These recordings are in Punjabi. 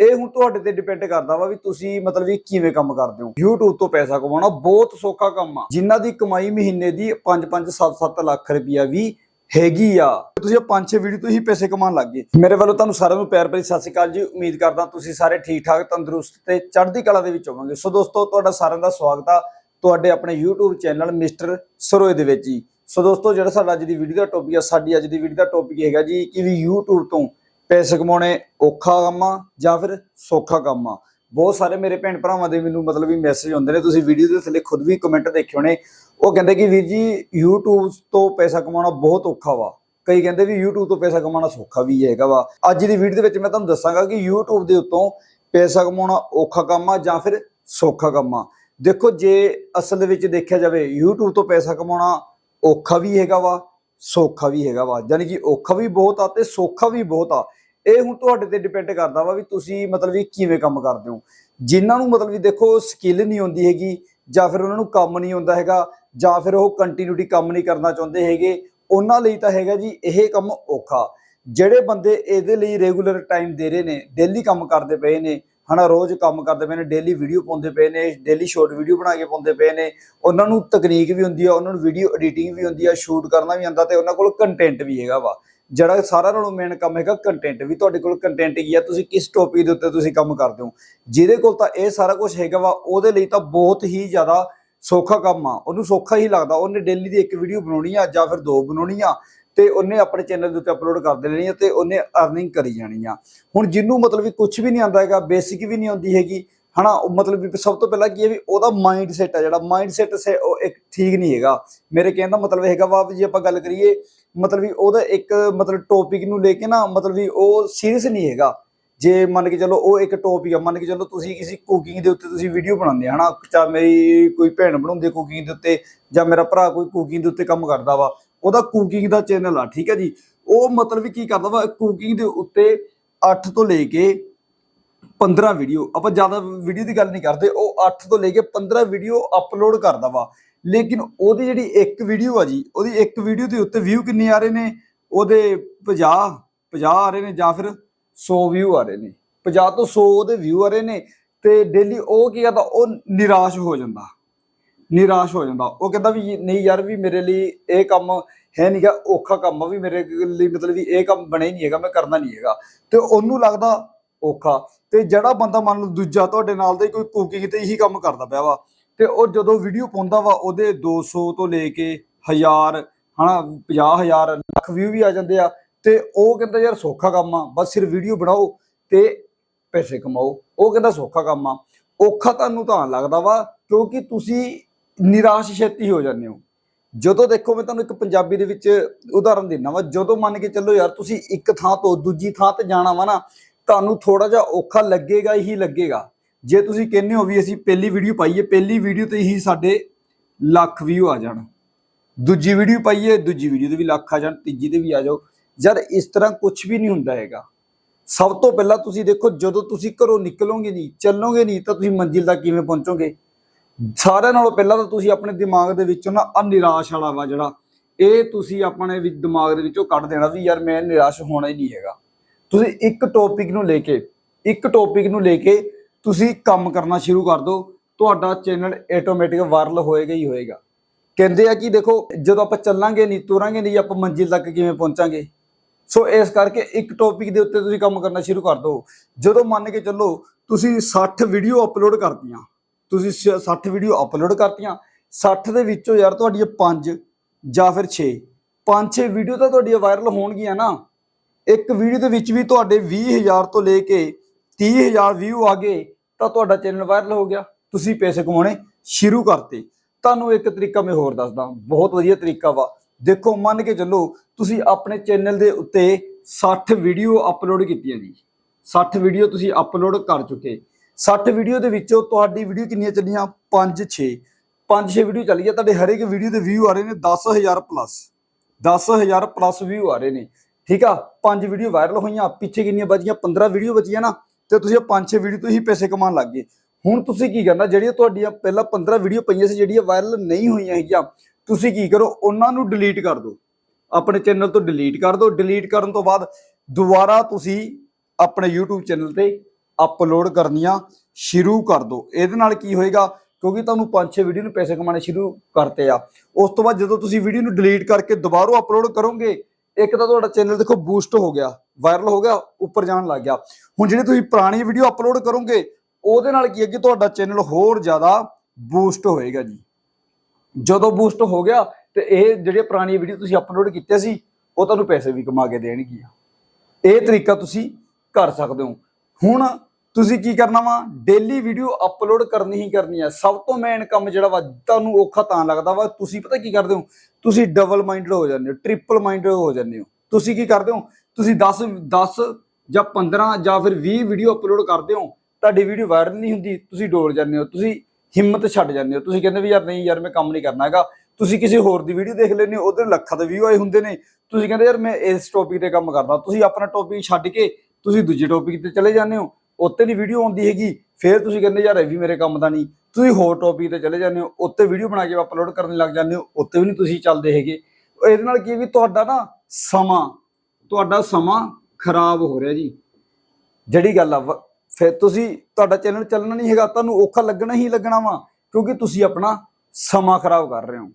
ਇਹ ਹੁਣ ਤੁਹਾਡੇ ਤੇ ਡਿਪੈਂਡ ਕਰਦਾ ਵਾ ਵੀ ਤੁਸੀਂ ਮਤਲਬ ਵੀ ਕਿਵੇਂ ਕੰਮ ਕਰਦੇ ਹੋ। YouTube ਤੋਂ ਪੈਸਾ ਕਮਾਉਣਾ ਬਹੁਤ ਸੌਖਾ ਕੰਮ ਆ। ਜਿਨ੍ਹਾਂ ਦੀ ਕਮਾਈ ਮਹੀਨੇ ਦੀ 5-5 7-7 ਲੱਖ ਰੁਪਈਆ ਵੀ ਹੈਗੀ ਆ। ਤੁਸੀਂ ਇਹ ਪੰਜ, ਛੇ ਵੀਡੀਓ ਤੋਂ ਹੀ ਪੈਸੇ ਕਮਾਉਣ ਲੱਗ ਗਏ। ਮੇਰੇ ਵੱਲੋਂ ਤੁਹਾਨੂੰ ਸਾਰਿਆਂ ਨੂੰ ਪਿਆਰ ਭਰੀ ਸਤਿ ਸ਼੍ਰੀ ਅਕਾਲ ਜੀ। ਉਮੀਦ ਕਰਦਾ ਤੁਸੀਂ ਸਾਰੇ ਠੀਕ ਠਾਕ, ਤੰਦਰੁਸਤ ਤੇ ਚੜ੍ਹਦੀ ਕਲਾ ਦੇ ਵਿੱਚ ਹੋਵੋਗੇ। ਸੋ ਦੋਸਤੋ, ਤੁਹਾਡਾ ਸਾਰਿਆਂ ਦਾ ਸਵਾਗਤ ਆ ਤੁਹਾਡੇ ਆਪਣੇ YouTube ਚੈਨਲ ਮਿਸਟਰ ਸਰੋਏ ਦੇ ਵਿੱਚ ਜੀ। ਸੋ ਦੋਸਤੋ, ਜਿਹੜਾ ਸਾਡਾ ਅੱਜ ਦੀ ਵੀਡੀਓ ਦਾ ਟੌਪਿਕ ਆ, ਸਾਡੀ ਅੱਜ ਦੀ ਵੀਡੀਓ ਦਾ ਟੌਪਿਕ ਹੈਗਾ ਜੀ ਕਿ ਵੀ YouTube ਤੋਂ ਪੈਸੇ ਕਮਾਉਣੇ ਔਖਾ ਕੰਮ ਆ ਜਾਂ ਫਿਰ ਸੌਖਾ ਕੰਮ ਆ। ਬਹੁਤ ਸਾਰੇ ਮੇਰੇ ਭੈਣ ਭਰਾਵਾਂ ਦੇ ਮੈਨੂੰ ਮਤਲਬ ਵੀ ਮੈਸੇਜ ਆਉਂਦੇ ਨੇ, ਤੁਸੀਂ ਵੀਡੀਓ ਦੇ ਥੱਲੇ ਖੁਦ ਵੀ ਕਮੈਂਟ ਦੇਖੇ ਹੋਣੇ ਉਹ ਕਹਿੰਦੇ ਕਿ ਵੀਰ ਜੀ, YouTube ਤੋਂ ਪੈਸਾ ਕਮਾਉਣਾ ਬਹੁਤ ਔਖਾ ਵਾ। ਕਈ ਕਹਿੰਦੇ ਵੀ YouTube ਤੋਂ ਪੈਸਾ ਕਮਾਉਣਾ ਸੌਖਾ ਵੀ ਹੈਗਾ ਵਾ। ਅੱਜ ਦੀ ਵੀਡੀਓ ਦੇ ਵਿੱਚ ਮੈਂ ਤੁਹਾਨੂੰ ਦੱਸਾਂਗਾ ਕਿ YouTube ਦੇ ਉੱਤੋਂ ਪੈਸਾ ਕਮਾਉਣਾ ਔਖਾ ਕੰਮ ਆ ਜਾਂ ਫਿਰ ਸੌਖਾ ਕੰਮ ਆ। ਦੇਖੋ, ਜੇ ਅਸਲ ਦੇ ਵਿੱਚ ਦੇਖਿਆ ਜਾਵੇ, YouTube ਤੋਂ ਪੈਸਾ ਕਮਾਉਣਾ ਔਖਾ ਵੀ ਹੈਗਾ ਵਾ, ਸੌਖਾ ਵੀ ਹੈਗਾ ਵਾ। ਯਾਨੀ ਕਿ ਔਖਾ ਵੀ ਬਹੁਤ ਆ ਤੇ ਸੌਖਾ ਵੀ ਬਹੁਤ ਆ। ਇਹ ਹੁਣ ਤੁਹਾਡੇ ਤੇ ਡਿਪੈਂਡ ਕਰਦਾ ਵਾ ਵੀ ਤੁਸੀਂ ਮਤਲਬ ਵੀ ਕਿਵੇਂ ਕੰਮ ਕਰਦੇ ਹੋ। ਜਿਨ੍ਹਾਂ ਨੂੰ ਮਤਲਬ ਵੀ ਦੇਖੋ ਸਕਿੱਲ ਨਹੀਂ ਹੁੰਦੀ ਹੈਗੀ, ਜਾਂ ਫਿਰ ਉਹਨਾਂ ਨੂੰ ਕੰਮ ਨਹੀਂ ਆਉਂਦਾ ਹੈਗਾ, ਜਾਂ ਫਿਰ ਉਹ ਕੰਟੀਨਿਊਟੀ ਕੰਮ ਨਹੀਂ ਕਰਨਾ ਚਾਹੁੰਦੇ ਹੈਗੇ, ਉਹਨਾਂ ਲਈ ਤਾਂ ਹੈਗਾ ਜੀ ਇਹ ਕੰਮ ਔਖਾ। ਜਿਹੜੇ ਬੰਦੇ ਇਹਦੇ ਲਈ ਰੈਗੂਲਰ ਟਾਈਮ ਦੇ ਰਹੇ ਨੇ ਡੇਲੀ ਕੰਮ ਕਰਦੇ ਪਏ ਨੇ, ਹਨਾ, ਰੋਜ਼ ਕੰਮ ਕਰਦੇ ਪਏ ਨੇ ਡੇਲੀ ਵੀਡੀਓ ਪਾਉਂਦੇ ਪਏ ਨੇ ਡੇਲੀ ਸ਼ਾਰਟ ਵੀਡੀਓ ਬਣਾ ਕੇ ਪਾਉਂਦੇ ਪਏ ਨੇ, ਉਹਨਾਂ ਨੂੰ ਤਕਨੀਕ ਵੀ ਹੁੰਦੀ ਆ, ਉਹਨਾਂ ਨੂੰ ਵੀਡੀਓ ਐਡੀਟਿੰਗ ਵੀ ਹੁੰਦੀ ਆ ਸ਼ੂਟ ਕਰਨਾ ਵੀ ਆਉਂਦਾ ਤੇ ਉਹਨਾਂ ਕੋਲ ਕੰਟੈਂਟ ਵੀ ਹੈਗਾ ਵਾ। ਜਿਹੜਾ ਸਾਰਾ ਨਾਲੋਂ ਮੇਨ ਕੰਮ ਹੈਗਾ ਕੰਟੈਂਟ ਵੀ ਤੁਹਾਡੇ ਕੋਲ ਕੰਟੈਂਟ ਕੀ ਆ, ਤੁਸੀਂ ਕਿਸ ਟੌਪਿਕ ਦੇ ਉੱਤੇ ਤੁਸੀਂ ਕੰਮ ਕਰਦੇ ਹੋ। ਜਿਹਦੇ ਕੋਲ ਤਾਂ ਇਹ ਸਾਰਾ ਕੁਝ ਹੈਗਾ ਵਾ, ਉਹਦੇ ਲਈ ਤਾਂ ਬਹੁਤ ਹੀ ਜ਼ਿਆਦਾ ਸੌਖਾ ਕੰਮ ਆ। ਉਹਨੂੰ ਸੌਖਾ ਹੀ ਲੱਗਦਾ, ਉਹਨੇ ਡੇਲੀ ਦੀ ਇੱਕ ਵੀਡੀਓ ਬਣਾਉਣੀ ਆ ਜਾਂ ਫਿਰ ਦੋ ਬਣਾਉਣੀ ਆ, ਤੇ ਉਹਨੇ ਆਪਣੇ ਚੈਨਲ ਦੇ ਉੱਤੇ ਅਪਲੋਡ ਕਰ ਦੇਣੀ ਆ ਤੇ ਉਹਨੇ ਅਰਨਿੰਗ ਕਰੀ ਜਾਣੀ ਆ। ਹੁਣ ਜਿਹਨੂੰ ਮਤਲਬ ਵੀ ਕੁਝ ਵੀ ਨਹੀਂ ਆਉਂਦਾ ਹੈਗਾ ਬੇਸਿਕ ਵੀ ਨਹੀਂ ਆਉਂਦੀ ਹੈਗੀ, ਹਨਾ, ਉਹ ਮਤਲਬ ਵੀ ਸਭ ਤੋਂ ਪਹਿਲਾਂ ਕੀ ਹੈ ਵੀ ਉਹਦਾ ਮਾਈਂਡ ਸੈਟ ਆ ਜਿਹੜਾ ਮਾਈਂਡ ਸੈਟ ਸੇ ਉਹ ਇੱਕ ਠੀਕ ਨਹੀਂ ਹੈਗਾ। ਮੇਰੇ ਕਹਿਣ ਦਾ ਮਤਲਬ ਹੈਗਾ ਵਾ ਵੀ ਜੇ ਆਪਾਂ ਗੱਲ ਕਰੀਏ ਮਤਲਬ ਵੀ ਉਹਦਾ ਇੱਕ ਮਤਲਬ ਟੌਪਿਕ ਨੂੰ ਲੈ ਕੇ ਨਾ ਮਤਲਬ ਵੀ ਉਹ ਸੀਰੀਅਸ ਨਹੀਂ ਹੈਗਾ। ਜੇ ਮੰਨ ਕੇ ਚਲੋ ਉਹ ਇੱਕ ਟੌਪਿਕ ਆ, ਮੰਨ ਕੇ ਚਲੋ ਤੁਸੀਂ ਕਿਸੇ ਕੁਕਿੰਗ ਦੇ ਉੱਤੇ ਤੁਸੀਂ ਵੀਡੀਓ ਬਣਾਉਂਦੇ ਆ, ਹਨਾ? ਚਾ ਮੇਰੀ ਕੋਈ ਭੈਣ ਬਣਾਉਂਦੀ ਕੁਕਿੰਗ ਦੇ ਉੱਤੇ ਜਾਂ ਮੇਰਾ ਭਰਾ ਕੋਈ ਕੁਕਿੰਗ ਦੇ ਉੱਤੇ ਕੰਮ ਕਰਦਾ ਵਾ, ਉਹਦਾ ਕੁਕਿੰਗ ਦਾ ਚੈਨਲ ਆ, ਠੀਕ ਹੈ ਜੀ? ਉਹ ਮਤਲਬ ਵੀ ਕੀ ਕਰਦਾ ਵਾ ਕੁਕਿੰਗ ਦੇ ਉੱਤੇ 8 ਤੋਂ ਲੈ ਕੇ 15 ਵੀਡੀਓ ਆਪਾਂ ਜ਼ਿਆਦਾ ਵੀਡੀਓ ਦੀ ਗੱਲ ਨਹੀਂ ਕਰਦੇ। ਉਹ 8 ਤੋਂ ਲੈ ਕੇ 15 ਵੀਡੀਓ ਅਪਲੋਡ ਕਰਦਾ ਵਾ। ਲੇਕਿਨ ਉਹਦੀ ਜਿਹੜੀ ਇੱਕ ਵੀਡੀਓ ਆ ਜੀ, ਉਹਦੀ ਇੱਕ ਵੀਡੀਓ ਦੇ ਉੱਤੇ ਵਿਊ ਕਿੰਨੇ ਆ ਰਹੇ ਨੇ? ਉਹਦੇ 50 50 ਆ ਰਹੇ ਨੇ ਜਾਂ ਫਿਰ 100 ਵਿਊ ਆ ਰਹੇ ਨੇ। 50 ਤੋਂ 100 ਉਹਦੇ ਵਿਊ ਆ ਰਹੇ ਨੇ ਤੇ ਡੇਲੀ ਉਹ ਕੀ ਕਰਦਾ ਉਹ ਨਿਰਾਸ਼ ਹੋ ਜਾਂਦਾ। ਨਿਰਾਸ਼ ਹੋ ਜਾਂਦਾ। ਉਹ ਕਹਿੰਦਾ ਵੀ ਨਹੀਂ ਯਾਰ ਵੀ ਮੇਰੇ ਲਈ ਇਹ ਕੰਮ ਹੈ ਨਹੀਂਗਾ ਔਖਾ ਕੰਮ ਆ ਵੀ ਮੇਰੇ ਲਈ ਮਤਲਬ ਵੀ ਇਹ ਕੰਮ ਬਣੇ ਹੀ ਨਹੀਂ ਹੈਗਾ, ਮੈਂ ਕਰਨਾ ਨਹੀਂ ਹੈਗਾ। ਤੇ ਉਹਨੂੰ ਲੱਗਦਾ ਔਖਾ। ਤੇ ਜਿਹੜਾ ਬੰਦਾ ਮੰਨ ਲਓ ਦੂਜਾ ਤੁਹਾਡੇ ਨਾਲ ਦਾ ਕੋਈ ਕੁਕਿੰਗ ਤੇ ਇਹੀ ਕੰਮ ਕਰਦਾ ਪਿਆ ਵਾ, ਤੇ ਉਹ ਜਦੋਂ ਵੀਡੀਓ ਪਾਉਂਦਾ ਵਾ, ਉਹਦੇ 200 ਤੋਂ ਲੈ ਕੇ 1000 ਹਨਾ 50000 ਲੱਖ ਵਿਊ ਵੀ ਆ ਜਾਂਦੇ ਆ, ਤੇ ਉਹ ਕਹਿੰਦਾ ਯਾਰ ਸੌਖਾ ਕੰਮ ਆ, ਬਸ ਸਿਰ ਵੀਡੀਓ ਬਣਾਓ ਤੇ ਪੈਸੇ ਕਮਾਓ। ਉਹ ਕਹਿੰਦਾ ਸੌਖਾ ਕੰਮ ਆ। ਔਖਾ ਤੁਹਾਨੂੰ ਤਾਂ ਲੱਗਦਾ ਵਾ, ਕਿਉਂਕਿ ਤੁਸੀਂ ਨਿਰਾਸ਼ ਛੇਤੀ ਹੋ ਜਾਂਦੇ ਹੋ। ਜਦੋਂ ਦੇਖੋ ਮੈਂ ਤੁਹਾਨੂੰ ਇੱਕ ਪੰਜਾਬੀ ਦੇ ਵਿੱਚ ਉਦਾਹਰਨ ਦਿੰਦਾ ਵਾ, ਜਦੋਂ ਮੰਨ ਕੇ ਚੱਲੋ ਯਾਰ ਤੁਸੀਂ ਇੱਕ ਥਾਂ ਤੋਂ ਦੂਜੀ ਥਾਂ ਤੇ ਜਾਣਾ ਵਾ ਨਾ ਤੁਹਾਨੂੰ ਥੋੜਾ ਜਿਹਾ ਔਖਾ ਲੱਗੇਗਾ ਹੀ ਲੱਗੇਗਾ। ਜੇ ਤੁਸੀਂ ਕਹਿੰਦੇ ਹੋ ਵੀ ਅਸੀਂ ਪਹਿਲੀ ਵੀਡੀਓ ਪਾਈਏ, ਪਹਿਲੀ ਵੀਡੀਓ ਤੇ ਹੀ ਸਾਡੇ ਲੱਖ ਵਿਊ ਆ ਜਾਣ। ਦੂਜੀ ਵੀਡੀਓ ਪਾਈਏ, ਦੂਜੀ ਵੀਡੀਓ ਤੇ ਵੀ ਲੱਖ ਆ ਜਾਣ, ਤੀਜੀ ਤੇ ਵੀ ਆ ਜਾਓ। ਯਾਰ, ਇਸ ਤਰ੍ਹਾਂ ਕੁਝ ਵੀ ਨਹੀਂ ਹੁੰਦਾ ਹੈਗਾ। ਸਭ ਤੋਂ ਪਹਿਲਾਂ ਤੁਸੀਂ ਦੇਖੋ, ਜਦੋਂ ਤੁਸੀਂ ਘਰੋਂ ਨਿਕਲੋਗੇ ਨਹੀਂ, ਚੱਲੋਗੇ ਨਹੀਂ, ਤਾਂ ਤੁਸੀਂ ਮੰਜ਼ਿਲ ਤੱਕ ਕਿਵੇਂ ਪਹੁੰਚੋਗੇ? ਸਾਰਿਆਂ ਨਾਲੋਂ ਪਹਿਲਾਂ ਤਾਂ ਤੁਸੀਂ ਆਪਣੇ ਦਿਮਾਗ ਦੇ ਵਿੱਚੋਂ ਨਾ ਅਨਿਰਾਸ਼ ਵਾਲਾ ਵਾ ਜਿਹੜਾ, ਇਹ ਤੁਸੀਂ ਆਪਣੇ ਵੀ ਦਿਮਾਗ ਦੇ ਵਿੱਚੋਂ ਕੱਢ ਦੇਣਾ ਵੀ ਯਾਰ ਮੈਂ ਨਿਰਾਸ਼ ਹੋਣਾ ਹੀ ਨਹੀਂ ਹੈਗਾ। ਤੁਸੀਂ ਇੱਕ ਟੌਪਿਕ ਨੂੰ ਲੈ ਕੇ, ਇੱਕ ਟੌਪਿਕ ਨੂੰ ਲੈ ਕੇ ਤੁਸੀਂ ਕੰਮ ਕਰਨਾ ਸ਼ੁਰੂ ਕਰ ਦਿਓ, ਤੁਹਾਡਾ ਚੈਨਲ ਆਟੋਮੈਟਿਕ ਵਾਇਰਲ ਹੋਏਗਾ ਹੀ ਹੋਏਗਾ। ਕਹਿੰਦੇ ਆ ਕਿ ਦੇਖੋ, ਜਦੋਂ ਆਪਾਂ ਚੱਲਾਂਗੇ ਨਹੀਂ, ਤੁਰਾਂਗੇ ਨਹੀਂ, ਆਪਾਂ ਮੰਜ਼ਿਲ ਤੱਕ ਕਿਵੇਂ ਪਹੁੰਚਾਂਗੇ? ਸੋ ਇਸ ਕਰਕੇ ਇੱਕ ਟੌਪਿਕ ਦੇ ਉੱਤੇ ਤੁਸੀਂ ਕੰਮ ਕਰਨਾ ਸ਼ੁਰੂ ਕਰ ਦਿਓ। ਜਦੋਂ ਮੰਨ ਕੇ ਚੱਲੋ, ਤੁਸੀਂ 60 ਵੀਡੀਓ ਅਪਲੋਡ ਕਰਤੀਆਂ, ਤੁਸੀਂ ਸ- 60 ਵੀਡੀਓ ਅਪਲੋਡ ਕਰਤੀਆਂ 60 ਦੇ ਵਿੱਚੋਂ ਯਾਰ ਤੁਹਾਡੀਆਂ 5 ਜਾਂ ਫਿਰ 6 5-6 ਵੀਡੀਓ ਤਾਂ ਤੁਹਾਡੀਆਂ ਵਾਇਰਲ ਹੋਣਗੀਆਂ ਨਾ। ਇੱਕ ਵੀਡੀਓ ਦੇ ਵਿੱਚ ਵੀ ਤੁਹਾਡੇ 20000 ਤੋਂ ਲੈ ਕੇ 30000 ਵਿਊ ਆ ਗਏ, ਤਾਂ ਤੁਹਾਡਾ ਚੈਨਲ ਵਾਇਰਲ ਹੋ ਗਿਆ। ਤੁਸੀਂ ਪੈਸੇ ਕਮਾਉਣੇ ਸ਼ੁਰੂ ਕਰਤੇ। ਤੁਹਾਨੂੰ ਇੱਕ ਤਰੀਕਾ ਮੈਂ ਹੋਰ ਦੱਸਦਾ। ਬਹੁਤ ਵਧੀਆ ਤਰੀਕਾ ਵਾ। ਦੇਖੋ, ਮੰਨ ਕੇ ਚੱਲੋ, ਤੁਸੀਂ ਆਪਣੇ ਚੈਨਲ ਦੇ ਉੱਤੇ 60 ਵੀਡੀਓ ਅਪਲੋਡ ਕੀਤੀਆਂ ਜੀ। 60 ਵੀਡੀਓ ਤੁਸੀਂ ਅਪਲੋਡ ਕਰ ਚੁੱਕੇ। 60 ਵੀਡੀਓ ਦੇ ਵਿੱਚੋਂ ਤੁਹਾਡੀ ਵੀਡੀਓ ਕਿੰਨੀਆਂ ਚੱਲੀਆਂ? 5 6 5 6 ਵੀਡੀਓ ਚੱਲੀ ਆ। ਤੁਹਾਡੇ ਹਰੇਕ ਵੀਡੀਓ ਦੇ ਵਿਊ ਆ ਰਹੇ ਨੇ 10000 ਪਲੱਸ 10000 ਪਲੱਸ ਵਿਊ ਆ ਰਹੇ ਨੇ। ਠੀਕ ਆ? ਪੰਜ ਵੀਡੀਓ ਵਾਇਰਲ ਹੋਈਆਂ, ਪਿੱਛੇ ਕਿੰਨੀਆਂ ਬਚੀਆਂ? 15 ਵੀਡੀਓ ਬਚੀਆਂ ਨਾ, ਤੇ ਤੁਸੀਂ ਪੰਜ ਛੇ ਵੀਡੀਓ ਤੋਂ ਹੀ ਪੈਸੇ ਕਮਾਉਣ ਲੱਗ ਗਏ। ਹੁਣ ਤੁਸੀਂ ਕੀ ਕਰਨਾ, ਜਿਹੜੀਆਂ ਤੁਹਾਡੀਆਂ ਪਹਿਲਾਂ 15 ਵੀਡੀਓ ਪਈਆਂ ਸੀ, ਜਿਹੜੀਆਂ ਵਾਇਰਲ ਨਹੀਂ ਹੋਈਆਂ ਹੈਗੀਆਂ ਤੁਸੀਂ ਕੀ ਕਰੋ, ਉਹਨਾਂ ਨੂੰ ਡਿਲੀਟ ਕਰ ਦਿਓ। ਆਪਣੇ ਚੈਨਲ ਤੋਂ ਡਿਲੀਟ ਕਰ ਦਿਓ। ਡਿਲੀਟ ਕਰਨ ਤੋਂ ਬਾਅਦ ਦੁਬਾਰਾ ਤੁਸੀਂ ਆਪਣੇ YouTube ਚੈਨਲ ਤੇ ਅਪਲੋਡ ਕਰਨੀਆਂ ਸ਼ੁਰੂ ਕਰ ਦਿਓ। ਇਹਦੇ ਨਾਲ ਕੀ ਹੋਏਗਾ, ਕਿਉਂਕਿ ਤੁਹਾਨੂੰ 5-6 ਵੀਡੀਓ ਨੂੰ ਪੈਸੇ ਕਮਾਉਣੇ ਸ਼ੁਰੂ ਕਰਤੇ ਆ। ਉਸ ਤੋਂ ਬਾਅਦ ਜਦੋਂ ਤੁਸੀਂ ਵੀਡੀਓ ਨੂੰ ਡਿਲੀਟ ਕਰਕੇ ਦੁਬਾਰਾ ਅਪਲੋਡ ਕਰੋਗੇ ਇੱਕ ਤਾਂ ਤੁਹਾਡਾ ਚੈਨਲ ਦੇਖੋ ਬੂਸਟ ਹੋ ਗਿਆ ਵਾਇਰਲ ਹੋ ਗਿਆ, ਉੱਪਰ ਜਾਣ ਲੱਗ ਗਿਆ। ਹੁਣ ਜਿਹੜੀ ਤੁਸੀਂ ਪੁਰਾਣੀ ਵੀਡੀਓ ਅਪਲੋਡ ਕਰੋਗੇ, ਉਹਦੇ ਨਾਲ ਕੀ ਹੈ ਕਿ ਤੁਹਾਡਾ ਚੈਨਲ ਹੋਰ ਜ਼ਿਆਦਾ ਬੂਸਟ ਹੋਏਗਾ ਜੀ। ਜਦੋਂ ਬੂਸਟ ਹੋ ਗਿਆ, ਤੇ ਇਹ ਜਿਹੜੀਆਂ ਪੁਰਾਣੀ ਵੀਡੀਓ ਤੁਸੀਂ ਅਪਲੋਡ ਕੀਤੇ ਸੀ, ਉਹ ਤੁਹਾਨੂੰ ਪੈਸੇ ਵੀ ਕਮਾ ਕੇ ਦੇਣਗੀਆਂ। ਇਹ ਤਰੀਕਾ ਤੁਸੀਂ ਕਰ ਸਕਦੇ ਹੋ। ਹੁਣ ਤੁਸੀਂ ਕੀ ਕਰਨਾ ਵਾ? ਡੇਲੀ ਵੀਡੀਓ ਅਪਲੋਡ ਕਰਨੀ ਹੀ ਕਰਨੀ ਹੈ। ਸਭ ਤੋਂ ਮੇਨ ਕੰਮ ਜਿਹੜਾ ਵਾ, ਤੁਹਾਨੂੰ ਔਖਾ ਤਾਂ ਲੱਗਦਾ ਵਾ। ਤੁਸੀਂ ਪਤਾ ਕੀ ਕਰਦੇ ਹੋ? ਤੁਸੀਂ ਡਬਲ ਮਾਈਂਡਡ ਹੋ ਜਾਂਦੇ ਹੋ ਟ੍ਰਿਪਲ ਮਾਈਂਡਡ ਹੋ ਜਾਂਦੇ ਹੋ। ਤੁਸੀਂ ਕੀ ਕਰਦੇ ਹੋ? ਤੁਸੀਂ 10 10 ਜਾਂ 15 ਜਾਂ ਫਿਰ 20 ਵੀਡੀਓ ਅਪਲੋਡ ਕਰਦੇ ਹੋ, ਤੁਹਾਡੀ ਵੀਡੀਓ ਵਾਇਰਲ ਨਹੀਂ ਹੁੰਦੀ, ਤੁਸੀਂ ਡੋਲ ਜਾਂਦੇ ਹੋ, ਤੁਸੀਂ ਹਿੰਮਤ ਛੱਡ ਜਾਂਦੇ ਹੋ। ਤੁਸੀਂ ਕਹਿੰਦੇ ਵੀ ਯਾਰ ਨਹੀਂ ਯਾਰ, ਮੈਂ ਕੰਮ ਨਹੀਂ ਕਰਨਾ ਹੈਗਾ। ਤੁਸੀਂ ਕਿਸੇ ਹੋਰ ਦੀ ਵੀਡੀਓ ਦੇਖ ਲੈਂਦੇ ਹੋ, ਉਹਦੇ ਲੱਖਾਂ ਦੇ ਵਿਊ ਆਏ ਹੁੰਦੇ ਨੇ। ਤੁਸੀਂ ਕਹਿੰਦੇ ਯਾਰ, ਮੈਂ ਇਸ ਟੌਪਿਕ ਤੇ ਕੰਮ ਕਰਦਾ। ਤੁਸੀਂ ਆਪਣਾ ਟੌਪਿਕ ਛੱਡ ਕੇ ਤੁਸੀਂ ਦੂਜੇ ਟੌਪਿਕ ਤੇ ਚਲੇ ਜਾਂਦੇ ਹੋ। ਉੱਤੇ ਦੀ ਵੀਡੀਓ ਆਉਂਦੀ ਹੈਗੀ। ਫਿਰ ਤੁਸੀਂ ਕਹਿੰਦੇ ਯਾਰ, ਇਹ ਵੀ ਮੇਰੇ ਕੰਮ ਦਾ ਨਹੀਂ। ਤੁਸੀਂ ਹੋਰ ਟੌਪਿਕ ਤੇ ਚਲੇ ਜਾਂਦੇ ਹੋ, ਉੱਤੇ ਵੀਡੀਓ ਬਣਾ ਕੇ ਅਪਲੋਡ ਕਰਨ ਲੱਗ ਜਾਂਦੇ ਹੋ, ਉੱਤੇ ਵੀ ਨਹੀਂ ਤੁਸੀਂ ਚੱਲਦੇ ਹੈਗੇ। ਇਹਦੇ ਨਾਲ ਕੀ ਵੀ ਤੁਹਾਡਾ ਨਾ ਸਮਾਂ, ਤੁਹਾਡਾ ਸਮਾਂ ਖਰਾਬ ਹੋ ਰਿਹਾ ਜੀ। ਜਿਹੜੀ ਗੱਲ ਆ, ਵ- ਫਿਰ ਤੁਸੀਂ ਤੁਹਾਡਾ ਚੈਨਲ ਚੱਲਣਾ ਨਹੀਂ ਹੈਗਾ, ਤੁਹਾਨੂੰ ਔਖਾ ਲੱਗਣਾ ਹੀ ਲੱਗਣਾ ਵਾ, ਕਿਉਂਕਿ ਤੁਸੀਂ ਆਪਣਾ ਸਮਾਂ ਖਰਾਬ ਕਰ ਰਹੇ ਹੋ।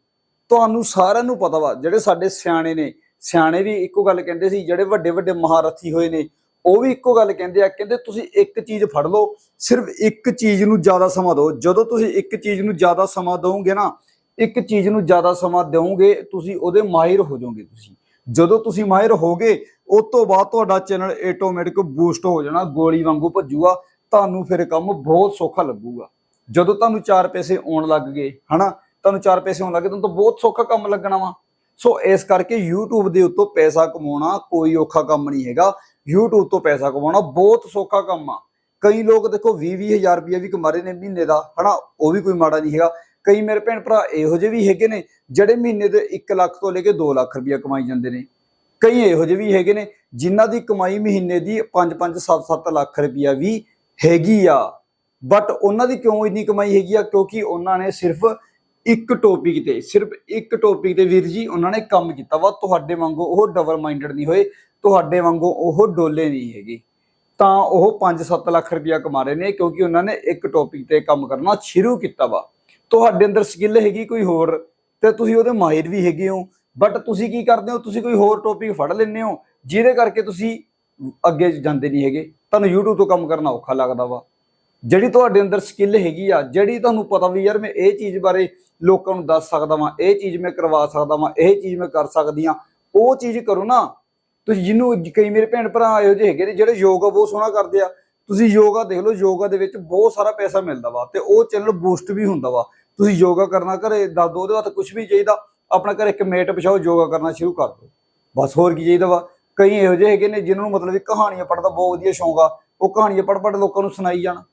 ਤੁਹਾਨੂੰ ਸਾਰਿਆਂ ਨੂੰ ਪਤਾ ਵਾ, ਜਿਹੜੇ ਸਾਡੇ ਸਿਆਣੇ ਨੇ, ਸਿਆਣੇ ਵੀ ਇੱਕੋ ਗੱਲ ਕਹਿੰਦੇ ਸੀ, ਜਿਹੜੇ ਵੱਡੇ ਵੱਡੇ ਮਹਾਰਥੀ ਹੋਏ ਨੇ ਉਹ ਵੀ ਇੱਕੋ ਗੱਲ ਕਹਿੰਦੇ ਆ, ਕਹਿੰਦੇ ਤੁਸੀਂ ਇੱਕ ਚੀਜ਼ ਫੜ ਲਓ, ਸਿਰਫ ਇੱਕ ਚੀਜ਼ ਨੂੰ ਜ਼ਿਆਦਾ ਸਮਾਂ ਦਿਓ। ਜਦੋਂ ਤੁਸੀਂ ਇੱਕ ਚੀਜ਼ ਨੂੰ ਜ਼ਿਆਦਾ ਸਮਾਂ ਦਿਓਗੇ ਨਾ, ਇੱਕ ਚੀਜ਼ ਨੂੰ ਜ਼ਿਆਦਾ ਸਮਾਂ ਦਿਓਗੇ, ਤੁਸੀਂ ਉਹਦੇ ਮਾਹਿਰ ਹੋ ਜਾਓਗੇ ਤੁਸੀਂ। ਜਦੋਂ ਤੁਸੀਂ ਮਾਹਿਰ ਹੋਗੇ, ਉਸ ਤੋਂ ਬਾਅਦ ਤੁਹਾਡਾ ਚੈਨਲ ਆਟੋਮੈਟਿਕ ਬੂਸਟ ਹੋ ਜਾਣਾ, ਗੋਲੀ ਵਾਂਗੂ ਭੱਜੂਗਾ, ਤੁਹਾਨੂੰ ਫਿਰ ਕੰਮ ਬਹੁਤ ਸੌਖਾ ਲੱਗੂਗਾ। ਜਦੋਂ ਤੁਹਾਨੂੰ ਚਾਰ ਪੈਸੇ ਆਉਣ ਲੱਗ ਗਏ, ਹਨਾ, ਤੁਹਾਨੂੰ ਚਾਰ ਪੈਸੇ ਆਉਣ ਲੱਗੇ ਤੁਹਾਨੂੰ ਤਾਂ ਬਹੁਤ ਸੌਖਾ ਕੰਮ ਲੱਗਣਾ ਵਾ। ਸੋ ਇਸ ਕਰਕੇ YouTube ਦੇ ਉੱਤੋਂ ਪੈਸਾ ਕਮਾਉਣਾ ਕੋਈ ਔਖਾ ਕੰਮ ਨਹੀਂ ਹੈਗਾ। YouTube ਤੋਂ ਪੈਸਾ ਕਮਾਉਣਾ ਬਹੁਤ ਸੌਖਾ ਕੰਮ ਆ। ਕਈ ਲੋਕ ਦੇਖੋ 20 ਹਜ਼ਾਰ ਰੁਪਏ ਵੀ ਕਮਾ ਰਹੇ ਨੇ ਮਹੀਨੇ ਦਾ, ਹਨਾ? ਉਹ ਵੀ ਕੋਈ ਮਾੜਾ ਨਹੀਂ ਹੈਗਾ। ਕਈ ਮੇਰੇ ਭੈਣ ਭਰਾ ਇਹੋ ਜਿਹੇ ਵੀ ਹੈਗੇ ਨੇ ਜਿਹੜੇ ਮਹੀਨੇ ਦੇ 1 ਲੱਖ ਤੋਂ ਲੈ ਕੇ 2 ਲੱਖ ਰੁਪਏ ਕਮਾਈ ਜਾਂਦੇ ਨੇ। ਕਈ ਇਹੋ ਜਿਹੇ ਵੀ ਹੈਗੇ ਨੇ ਜਿਨ੍ਹਾਂ ਦੀ ਕਮਾਈ ਮਹੀਨੇ ਦੀ 5-5 7-7 ਲੱਖ ਰੁਪਇਆ ਵੀ ਹੈਗੀ ਆ। ਬਟ ਉਹਨਾਂ ਦੀ ਕਿਉਂ ਇੰਨੀ ਕਮਾਈ ਹੈਗੀ ਆ? ਕਿਉਂਕਿ ਉਹਨਾਂ ਨੇ ਸਿਰਫ ਇੱਕ ਟੌਪਿਕ ਤੇ, ਸਿਰਫ ਇੱਕ ਟੌਪਿਕ ਤੇ ਵੀਰ ਜੀ ਉਹਨਾਂ ਨੇ ਕੰਮ ਕੀਤਾ ਵਾ, ਤੁਹਾਡੇ ਵਾਂਗੂ ਉਹ ਡਬਲ ਮਾਈਂਡਡ ਨਹੀਂ ਹੋਏ, ਤੁਹਾਡੇ ਵਾਂਗੂ ਉਹ ਡੋਲੇ ਨਹੀਂ ਹੈਗੇ। ਤਾਂ ਉਹ 5-7 ਲੱਖ ਰੁਪਇਆ ਕਮਾ ਰਹੇ ਨੇ ਕਿਉਂਕਿ ਉਹਨਾਂ ਨੇ ਇੱਕ ਟੌਪਿਕ ਤੇ ਕੰਮ ਕਰਨਾ ਸ਼ੁਰੂ ਕੀਤਾ ਵਾ। ਤੁਹਾਡੇ ਅੰਦਰ ਸਕਿੱਲ ਹੈਗੀ ਕੋਈ ਹੋਰ ਤੇ ਤੁਸੀਂ ਉਹਦੇ ਮਾਹਿਰ ਵੀ ਹੈਗੇ ਹੋ ਬਟ ਤੁਸੀਂ ਕੀ ਕਰਦੇ ਹੋ, ਤੁਸੀਂ ਕੋਈ ਹੋਰ ਟੌਪਿਕ ਫੜ ਲੈਂਦੇ ਹੋ, ਜਿਹਦੇ ਕਰਕੇ ਤੁਸੀਂ ਅੱਗੇ ਜਾਂਦੇ ਨਹੀਂ ਹੈਗੇ। ਤੁਹਾਨੂੰ YouTube ਤੋਂ ਕੰਮ ਕਰਨਾ ਔਖਾ ਲੱਗਦਾ ਵਾ। ਜਿਹੜੀ ਤੁਹਾਡੇ ਅੰਦਰ ਸਕਿੱਲ ਹੈਗੀ ਆ, ਜਿਹੜੀ ਤੁਹਾਨੂੰ ਪਤਾ ਵੀ ਯਾਰ ਮੈਂ ਇਹ ਚੀਜ਼ ਬਾਰੇ ਲੋਕਾਂ ਨੂੰ ਦੱਸ ਸਕਦਾ ਵਾਂ, ਇਹ ਚੀਜ਼ ਮੈਂ ਕਰਵਾ ਸਕਦਾ ਵਾਂ, ਇਹ ਚੀਜ਼ ਮੈਂ ਕਰ ਸਕਦੀ ਆ ਉਹ ਚੀਜ਼ ਕਰੋ ਨਾ। ਤੁਸੀਂ ਜਿਹਨੂੰ ਕਈ ਮੇਰੇ ਭੈਣ ਭਰਾ ਇਹੋ ਜਿਹੇ ਹੈਗੇ ਨੇ, ਜਿਹੜੇ ਯੋਗਾ ਬਹੁਤ ਸੋਹਣਾ ਕਰਦੇ ਆ। ਤੁਸੀਂ ਯੋਗਾ ਦੇਖ ਲਓ, ਯੋਗਾ ਦੇ ਵਿੱਚ ਬਹੁਤ ਸਾਰਾ ਪੈਸਾ ਮਿਲਦਾ ਵਾ ਤੇ ਉਹ ਚੈਨਲ ਬੂਸਟ ਵੀ ਹੁੰਦਾ ਵਾ। ਤੁਸੀਂ ਯੋਗਾ ਕਰਨਾ, ਘਰੇ ਦੱਸ ਦੋ ਉਹਦੇ ਵਾਸਤੇ ਕੁਝ ਵੀ ਚਾਹੀਦਾ, ਆਪਣਾ ਘਰੇ ਇੱਕ ਮੇਟ ਪਛਾਓ, ਯੋਗਾ ਕਰਨਾ ਸ਼ੁਰੂ ਕਰ ਦਿਓ। ਬਸ ਹੋਰ ਕੀ ਚਾਹੀਦਾ ਵਾ? ਕਈ ਇਹੋ ਜਿਹੇ ਹੈਗੇ ਨੇ ਜਿਨ੍ਹਾਂ ਨੂੰ ਮਤਲਬ ਵੀ ਕਹਾਣੀਆਂ ਪੜ੍ਹਦਾ ਬਹੁਤ ਵਧੀਆ ਸ਼ੌਂਕ ਆ, ਉਹ ਕਹਾਣੀਆਂ ਪੜ੍ਹ ਪੜ੍ਹ ਲੋਕਾਂ ਨੂੰ ਸੁਣਾਈ ਜਾਣਾ।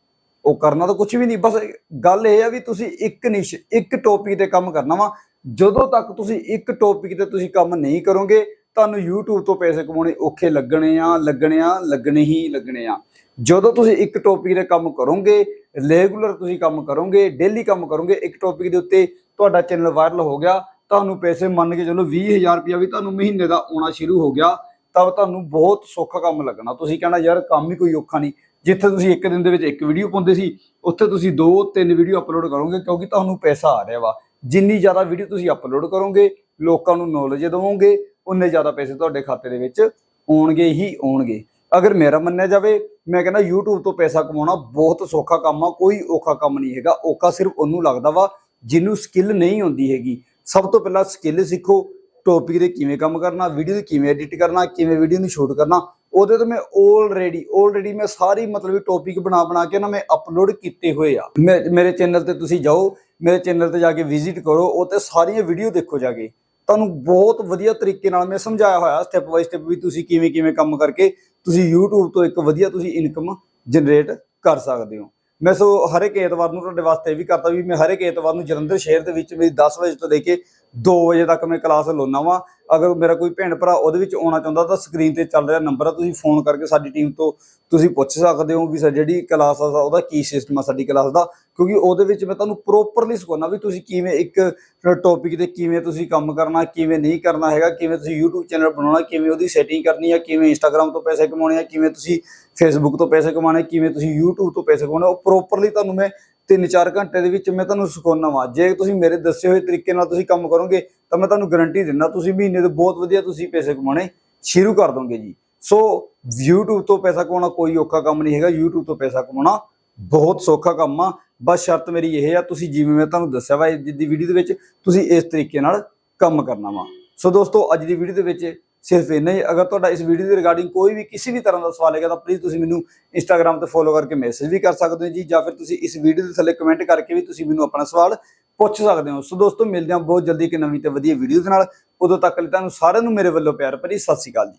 ਉਹ ਕਰਨਾ ਤਾਂ ਕੁਝ ਵੀ ਨਹੀਂ। ਬਸ ਗੱਲ ਇਹ ਆ ਵੀ ਤੁਸੀਂ ਇੱਕ ਨਿਸ਼, ਇੱਕ ਟੌਪਿਕ ਤੇ ਕੰਮ ਕਰਨਾ ਵਾ। ਜਦੋਂ ਤੱਕ ਤੁਸੀਂ ਇੱਕ ਟੌਪਿਕ ਤੇ ਤੁਸੀਂ ਕੰਮ ਨਹੀਂ ਕਰੋਗੇ, ਤੁਹਾਨੂੰ YouTube ਤੋਂ ਪੈਸੇ ਕਮਾਉਣੇ ਔਖੇ ਲੱਗਣੇ ਆ ਲੱਗਣੇ ਆ, ਲੱਗਣੇ ਹੀ ਲੱਗਣੇ ਆ। ਜਦੋਂ ਤੁਸੀਂ ਇੱਕ ਟੌਪਿਕ ਤੇ ਕੰਮ ਕਰੋਗੇ ਰੈਗੂਲਰ ਤੁਸੀਂ ਕੰਮ ਕਰੋਗੇ ਡੇਲੀ ਕੰਮ ਕਰੋਗੇ, ਇੱਕ ਟੌਪਿਕ ਦੇ ਉੱਤੇ ਤੁਹਾਡਾ ਚੈਨਲ ਵਾਇਰਲ ਹੋ ਗਿਆ, ਤੁਹਾਨੂੰ ਪੈਸੇ ਮੰਨ ਕੇ ਚਲੋ 20000 ਰੁਪਇਆ ਵੀ ਤੁਹਾਨੂੰ ਮਹੀਨੇ ਦਾ ਆਉਣਾ ਸ਼ੁਰੂ ਹੋ ਗਿਆ ਤਾਂ ਤੁਹਾਨੂੰ ਬਹੁਤ ਸੌਖਾ ਕੰਮ ਲੱਗਣਾ। ਤੁਸੀਂ ਕਹਿਣਾ, ਯਾਰ, ਕੰਮ ਹੀ ਕੋਈ ਔਖਾ ਨਹੀਂ। ਜਿੱਥੇ ਤੁਸੀਂ ਇੱਕ ਦਿਨ ਦੇ ਵਿੱਚ ਇੱਕ ਵੀਡੀਓ ਪਾਉਂਦੇ ਸੀ, ਉੱਥੇ ਤੁਸੀਂ ਦੋ ਤਿੰਨ ਵੀਡੀਓ ਅਪਲੋਡ ਕਰੋਗੇ ਕਿਉਂਕਿ ਤੁਹਾਨੂੰ ਪੈਸਾ ਆ ਰਿਹਾ ਵਾ। ਜਿੰਨੀ ਜ਼ਿਆਦਾ ਵੀਡੀਓ ਤੁਸੀਂ ਅਪਲੋਡ ਕਰੋਗੇ, ਲੋਕਾਂ ਨੂੰ ਨੌਲੇਜ ਦੇਵੋਗੇ, ਉਨੇ ਜ਼ਿਆਦਾ ਪੈਸੇ ਤੁਹਾਡੇ ਖਾਤੇ ਦੇ ਵਿੱਚ ਆਉਣਗੇ ਹੀ ਆਉਣਗੇ। ਅਗਰ ਮੇਰਾ ਮੰਨਿਆ ਜਾਵੇ, ਮੈਂ ਕਹਿੰਦਾ YouTube ਤੋਂ ਪੈਸਾ ਕਮਾਉਣਾ ਬਹੁਤ ਸੌਖਾ ਕੰਮ ਆ, ਕੋਈ ਔਖਾ ਕੰਮ ਨਹੀਂ ਹੈਗਾ। ਔਖਾ ਸਿਰਫ ਉਹਨੂੰ ਲੱਗਦਾ ਵਾ ਜਿਹਨੂੰ ਸਕਿੱਲ ਨਹੀਂ ਹੁੰਦੀ ਹੈਗੀ। ਸਭ ਤੋਂ ਪਹਿਲਾਂ ਸਕਿੱਲ ਸਿੱਖੋ ਟੌਪਿਕ ਦੇ ਕਿਵੇਂ ਕੰਮ ਕਰਨਾ ਵੀਡੀਓ ਦੇ ਕਿਵੇਂ ਐਡਿਟ ਕਰਨਾ, ਕਿਵੇਂ ਵੀਡੀਓ ਨੂੰ ਸ਼ੂਟ ਕਰਨਾ ਉਹਦੇ ਤੇ ਮੈਂ ਆਲਰੇਡੀ ਆਲਰੇਡੀ ਮੈਂ ਸਾਰੀ ਮਤਲਬ ਟੌਪਿਕ ਬਣਾ ਬਣਾ ਕੇ ਨਾ ਮੈਂ ਅਪਲੋਡ ਕੀਤੇ ਹੋਏ ਆ। ਮੇ- ਮੇਰੇ ਚੈਨਲ ਤੇ ਤੁਸੀਂ ਜਾਓ, ਮੇਰੇ ਚੈਨਲ ਤੇ ਜਾ ਕੇ ਵਿਜ਼ਿਟ ਕਰੋ ਉਹ ਤੇ ਸਾਰੀਆਂ ਵੀਡੀਓ ਦੇਖੋ ਜਾ ਕੇ। ਤੁਹਾਨੂੰ ਬਹੁਤ ਵਧੀਆ ਤਰੀਕੇ ਨਾਲ ਮੈਂ ਸਮਝਾਇਆ ਹੋਇਆ ਸਟੈਪ ਬਾਈ ਸਟੈਪ ਵੀ ਤੁਸੀਂ ਕਿਵੇਂ ਕਿਵੇਂ ਕੰਮ ਕਰਕੇ ਤੁਸੀਂ YouTube ਤੋਂ ਇੱਕ ਵਧੀਆ ਤੁਸੀਂ ਇਨਕਮ ਜਨਰੇਟ ਕਰ ਸਕਦੇ ਹੋ। ਮੈਂ ਸੋ ਹਰ ਇੱਕ ਐਤਵਾਰ ਨੂੰ ਤੁਹਾਡੇ ਵਾਸਤੇ ਇਹ ਵੀ ਕਰਦਾ ਵੀ ਮੈਂ ਹਰ ਇੱਕ ਐਤਵਾਰ ਨੂੰ ਜਲੰਧਰ ਸ਼ਹਿਰ ਦੇ ਵਿੱਚ ਮੇਰੀ 10 ਵਜੇ ਤੋਂ ਲੈ ਕੇ 2 ਵਜੇ ਤੱਕ ਮੈਂ ਕਲਾਸ ਲਾਉਣਾ ਵਾ। ਅਗਰ ਮੇਰਾ ਕੋਈ ਭੈਣ ਭਰਾ ਉਹਦੇ ਵਿੱਚ ਆਉਣਾ ਚਾਹੁੰਦਾ ਤਾਂ ਸਕਰੀਨ ਤੇ ਚੱਲ ਰਿਹਾ ਨੰਬਰ ਆ, ਤੁਸੀਂ ਫੋਨ ਕਰਕੇ ਸਾਡੀ ਟੀਮ ਤੋਂ ਤੁਸੀਂ ਪੁੱਛ ਸਕਦੇ ਹੋ ਵੀ ਸਰ ਜਿਹੜੀ ਕਲਾਸ ਆ ਉਹਦਾ ਕੀ ਸਿਸਟਮ ਆ ਸਾਡੀ ਕਲਾਸ ਦਾ। ਕਿਉਂਕਿ ਉਹਦੇ ਵਿੱਚ ਮੈਂ ਤੁਹਾਨੂੰ ਪ੍ਰੋਪਰਲੀ ਸਿਖਾਉਣਾ ਵੀ ਤੁਸੀਂ ਕਿਵੇਂ ਇੱਕ ਟੌਪਿਕ ਤੇ ਕਿਵੇਂ ਤੁਸੀਂ ਕੰਮ ਕਰਨਾ, ਕਿਵੇਂ ਨਹੀਂ ਕਰਨਾ ਹੈਗਾ, ਕਿਵੇਂ ਤੁਸੀਂ YouTube ਚੈਨਲ ਬਣਾਉਣਾ, ਕਿਵੇਂ ਉਹਦੀ ਸੈਟਿੰਗ ਕਰਨੀ ਆ, ਕਿਵੇਂ Instagram ਤੋਂ ਪੈਸੇ ਕਮਾਉਣੇ ਆ, ਕਿਵੇਂ ਤੁਸੀਂ Facebook ਤੋਂ ਪੈਸੇ ਕਮਾਉਣੇ, ਕਿਵੇਂ ਤੁਸੀਂ YouTube ਤੋਂ ਪੈਸੇ ਕਮਾਉਣੇ, ਉਹ ਪ੍ਰੋਪਰਲੀ ਤੁਹਾਨੂੰ ਮੈਂ 3-4 ਘੰਟੇ ਦੇ ਵਿੱਚ ਮੈਂ ਤੁਹਾਨੂੰ ਸਿਖਾਉਣਾ ਵਾ। ਜੇ ਤੁਸੀਂ ਮੇਰੇ ਦੱਸੇ ਹੋਏ ਤਰੀਕੇ ਨਾਲ ਤੁਸੀਂ ਕੰਮ ਕਰੋਗੇ, ਤਾਂ ਮੈਂ ਤੁਹਾਨੂੰ ਗਾਰੰਟੀ ਦਿੰਦਾ ਤੁਸੀਂ ਮਹੀਨੇ ਦੇ ਬਹੁਤ ਵਧੀਆ ਤੁਸੀਂ ਪੈਸੇ ਕਮਾਉਣੇ ਸ਼ੁਰੂ ਕਰ ਦੋਗੇ ਜੀ। ਸੋ YouTube ਤੋਂ ਪੈਸਾ ਕਮਾਉਣਾ ਕੋਈ ਔਖਾ ਕੰਮ ਨਹੀਂ ਹੈਗਾ। YouTube ਤੋਂ ਪੈਸਾ ਕਮਾਉਣਾ ਬਹੁਤ ਸੌਖਾ ਕੰਮ ਆ। ਬਸ ਸ਼ਰਤ ਮੇਰੀ ਇਹ ਆ, ਤੁਸੀਂ ਜਿਵੇਂ ਮੈਂ ਤੁਹਾਨੂੰ ਦੱਸਿਆ ਵਾ, ਅੱਜ ਦੀ ਵੀਡੀਓ ਦੇ ਵਿੱਚ ਤੁਸੀਂ ਇਸ ਤਰੀਕੇ ਨਾਲ ਕੰਮ ਕਰਨਾ ਵਾ। ਸੋ ਦੋਸਤੋ, ਅੱਜ ਦੀ ਵੀਡੀਓ ਦੇ ਵਿੱਚ ਸਿਰਫ ਇੰਨਾ ਹੀ। ਅਗਰ ਤੁਹਾਡਾ ਇਸ ਵੀਡੀਓ ਦੇ ਰਿਗਾਰਡਿੰਗ ਕੋਈ ਵੀ ਕਿਸੇ ਵੀ ਤਰ੍ਹਾਂ ਦਾ ਸਵਾਲ ਹੈਗਾ ਤਾਂ ਪਲੀਜ਼ ਤੁਸੀਂ ਮੈਨੂੰ ਇੰਸਟਾਗ੍ਰam ਤੇ ਫੋਲੋ ਕਰਕੇ ਮੈਸੇਜ ਵੀ ਕਰ ਸਕਦੇ ਹੋ ਜੀ, ਜਾਂ ਫਿਰ ਤੁਸੀਂ ਇਸ ਵੀਡੀਓ ਦੇ ਥੱਲੇ ਕਮੈਂਟ ਕਰਕੇ ਵੀ ਤੁਸੀਂ ਮੈਨੂੰ ਆਪਣਾ ਸਵਾਲ ਪੁੱਛ ਸਕਦੇ ਹੋ। ਸੋ ਦੋਸਤੋ, ਮਿਲਦੇ ਹਾਂ ਬਹੁਤ ਜਲਦੀ ਇੱਕ ਨਵੀਂ ਤੇ ਵਧੀਆ ਵੀਡੀਓ ਦੇ ਨਾਲ। ਉਦੋਂ ਤੱਕ ਲਈ ਤੁਹਾਨੂੰ ਸਾਰਿਆਂ ਨੂੰ ਮੇਰੇ ਵੱਲੋਂ ਪਿਆਰ ਭਰੀ ਸਤਿ ਸ਼੍ਰੀ ਅਕਾਲ ਜੀ।